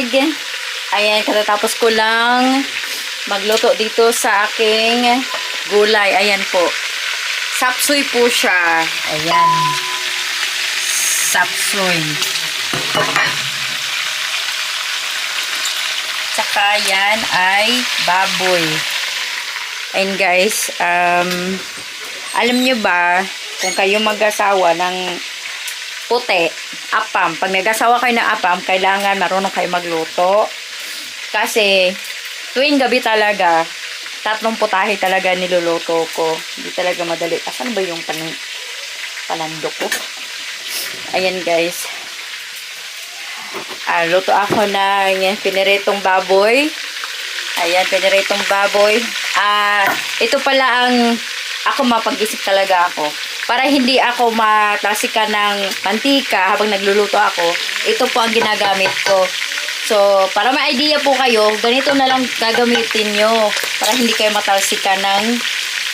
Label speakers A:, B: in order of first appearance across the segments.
A: vlog. Ayan, katatapos ko lang magluto dito sa aking gulay. Ayan po. Sapsoy po siya. Ayan. Sapsoy. Tsaka yan ay baboy. Ayan guys, um, alam nyo ba, kung kayo mag-asawa ng puti, apam, pag nag-asawa kayo ng apam, kailangan marunong kayo magluto. Kasi, tuwing gabi talaga, tatlong putahe talaga niluluto ko. Hindi talaga madali. Asan ba yung pan panando ko? Ayan guys. Ah, luto ako ng piniritong baboy. Ayan, piniritong baboy. Ah, ito pala ang ako mapag-isip talaga ako. Para hindi ako matasika ng mantika habang nagluluto ako, ito po ang ginagamit ko. So, para may idea po kayo, ganito na lang gagamitin nyo. Para hindi kayo matalsika ng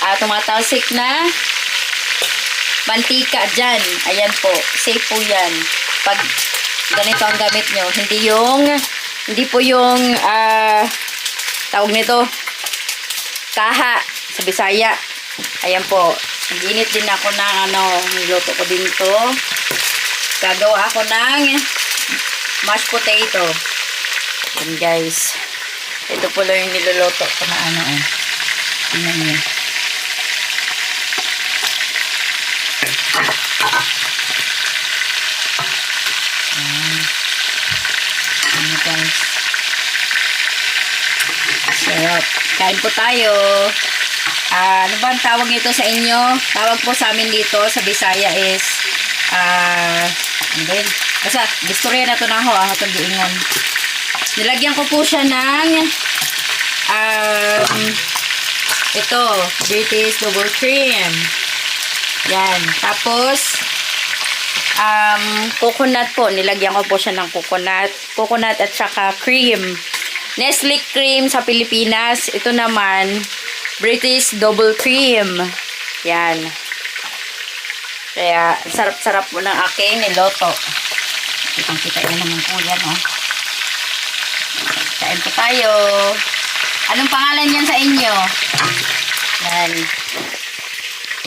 A: uh, tumatalsik na mantika dyan. Ayan po. Safe po yan. Pag ganito ang gamit nyo. Hindi yung, hindi po yung, ah, tawag nito, kaha sa Bisaya. Ayan po. Naginit din ako ng ano, niluto ko din to. Gagawa ako ng mashed potato. Yan guys. Ito po lang yung niluluto ko na ano eh. Niyo. Ayan. Ano guys. Sarap. Kain po tayo. Ah, ano ba ang tawag nito sa inyo? Tawag po sa amin dito sa Bisaya is ah, ano ba yun? Basta, distorya na to na ako ah, itong giingon. Nilagyan ko po siya ng um, ito, British double cream. Yan. Tapos, um, coconut po. Nilagyan ko po siya ng coconut. Coconut at saka cream. Nestle cream sa Pilipinas. Ito naman, British double cream. Yan. Kaya, sarap-sarap po ng aking niloto. Kitang-kita na naman po yan, oh. Kain po tayo. Anong pangalan yan sa inyo? Yan.